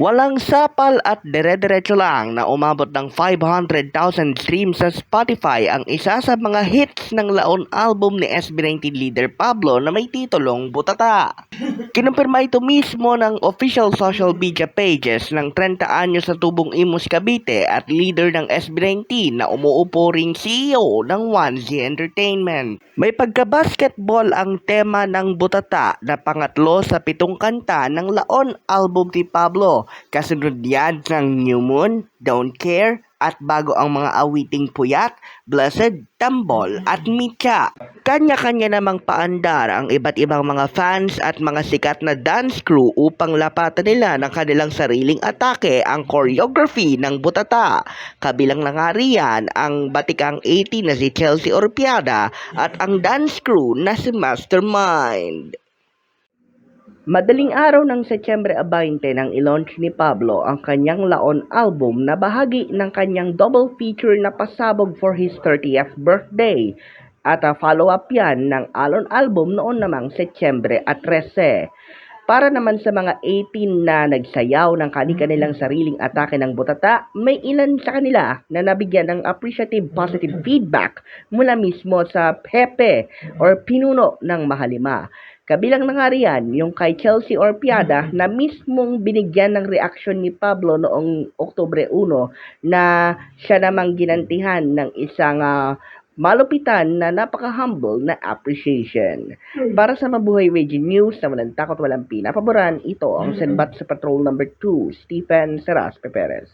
Walang sapal at dire-diretso lang na umabot ng 500,000 streams sa Spotify ang isa sa mga hits ng laon album ni SB19 leader Pablo na may titulong Butata. Kinumpirma ito mismo ng official social media pages ng 30 anyos sa tubong Imus Cavite at leader ng SB19 na umuupo ring CEO ng 1Z Entertainment. May pagka-basketball ang tema ng Butata na pangatlo sa pitong kanta ng laon album ni Pablo. Kasunod yan ng New Moon, Don't Care, at bago ang mga awiting puyat, Blessed, Tambol, at Mitya. Kanya-kanya namang paandar ang iba't ibang mga fans at mga sikat na dance crew upang lapatan nila ng kanilang sariling atake ang choreography ng butata. Kabilang na nga riyan ang batikang 80 na si Chelsea Orpiada at ang dance crew na si Mastermind. Madaling araw ng Setyembre 20 nang ilaunch ni Pablo ang kanyang laon album na bahagi ng kanyang double feature na pasabog for his 30th birthday. At a follow-up yan ng Alon album noon namang Setyembre at 13. Para naman sa mga 18 na nagsayaw ng kanilang sariling atake ng butata, may ilan sa kanila na nabigyan ng appreciative positive feedback mula mismo sa Pepe or pinuno ng Mahalima. Kabilang na nga riyan yung kay Chelsea Orpiada na mismong binigyan ng reaksyon ni Pablo noong Oktubre 1 na siya namang ginantihan ng isang ah, malupitan na napaka-humble na appreciation. Para sa Mabuhay Radio News na walang takot walang pinapaboran, ito ang Senbat sa Patrol number 2, Stephen Seraspe Perez.